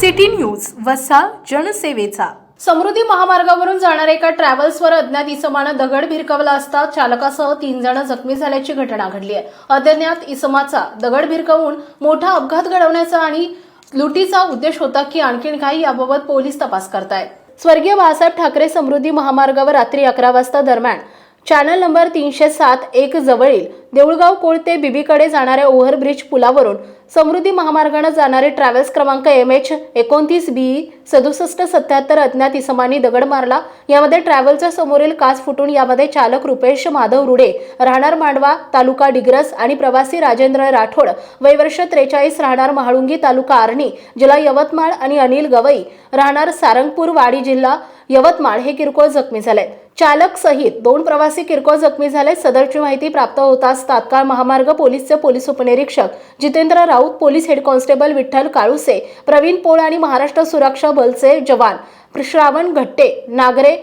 City news वसा जनसेवेचा. समृद्धी महामार्गावरून जाणाऱ्या एका ट्रॅव्हल्सवर अज्ञात इसमानं दगड भिरकवला असता चालकासह तीन जण जखमी झाल्याची घटना घडली आहे. अज्ञात इसमाचा दगड भिरकवून मोठा अपघात घडवण्याचा आणि लुटीचा उद्देश होता की आणखीन काही याबाबत पोलीस तपास करतायत. स्वर्गीय बाळासाहेब ठाकरे समृद्धी महामार्गावर रात्री अकरा वाजता दरम्यान चॅनल नंबर तीनशे सात एक जवळील देऊळगाव कोळ ते बीबीकडे जाणाऱ्या ओव्हरब्रिज पुलावरून समृद्धी महामार्गानं जाणारे ट्रॅव्हल्स क्रमांक एम एच एकोणतीस बी सदुसष्ट सत्याहत्तर अज्ञात इसमांनी दगड मारला. यामध्ये ट्रॅव्हलच्या समोरील काच फुटून यामध्ये चालक रुपेश माधव रुडे राहणार मांडवा तालुका डिग्रस आणि प्रवासी राजेंद्र राठोड वयवर्ष त्रेचाळीस राहणार महाळुंगी तालुका आर्णी जिल्हा यवतमाळ आणि अनिल गवई राहणार सारंगपूर वाडी जिल्हा यवतमाळ हे किरकोळ जखमी झाले चालक सहित दोन प्रवासी किरकोळ जखमी झाले. सदरची माहिती प्राप्त होताच तात्काळ महामार्ग पोलीसचे पोलीस उपनिरीक्षक Jitendra Raut police head constable Vitthal Kaluse Pravin Pol आणि महाराष्ट्र सुरक्षा बलचे जवान श्रावण घट्टे नागरे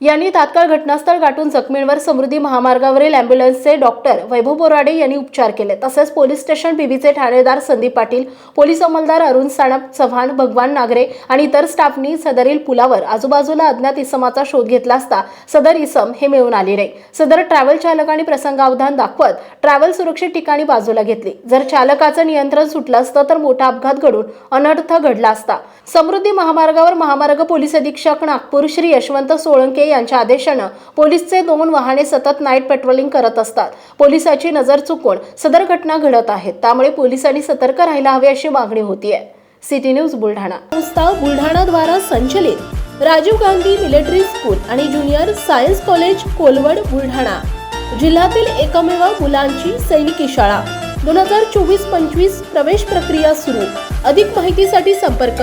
यांनी तात्काळ घटनास्थळ गाठून जखमींवर समृद्धी महामार्गावरील अँब्युलन्सचे डॉक्टर वैभव बोराडे यांनी उपचार केले. तसेच पोलीस स्टेशन बीबीचे ठाणेदार संदीप पाटील पोलीस अंमलदार अरुण साणप चव्हाण भगवान नागरे आणि इतर स्टाफनी सदरील पुलावर आजूबाजूला अज्ञात इसमाचा शोध घेतला असता सदर इसम हे मिळून आले नाही. सदर ट्रॅव्हल चालकाने प्रसंगावधान दाखवत ट्रॅव्हल सुरक्षित ठिकाणी बाजूला घेतली. जर चालकाचं नियंत्रण सुटलं असतं तर मोठा अपघात घडून अनर्थ घडला असता. समृद्धी महामार्गावर महामार्ग पोलीस अधीक्षक नागपूर श्री यशवंत सोळंके यांच्या आदेशानं पोलीसचे दोन वाहने सतत नाईट पेट्रोलिंग करत असतात. पोलिसाची नजर चुकून सदर घटना घडत आहेत. त्यामुळे पोलिसांनी सतर्क राहायला हवे अशी मागणी होतीये. City news Buldhana. संस्था बुलढाणाद्वारा संचलित राजीव गांधी मिलिटरी स्कूल आणि junior science college Kolwad Buldhana. जिल्ह्यातील एकमेव मुलांची सैनिकी शाळा. दोन हजार चोवीस पंचवीस प्रवेश प्रक्रिया सुरू. अधिक माहितीसाठी संपर्क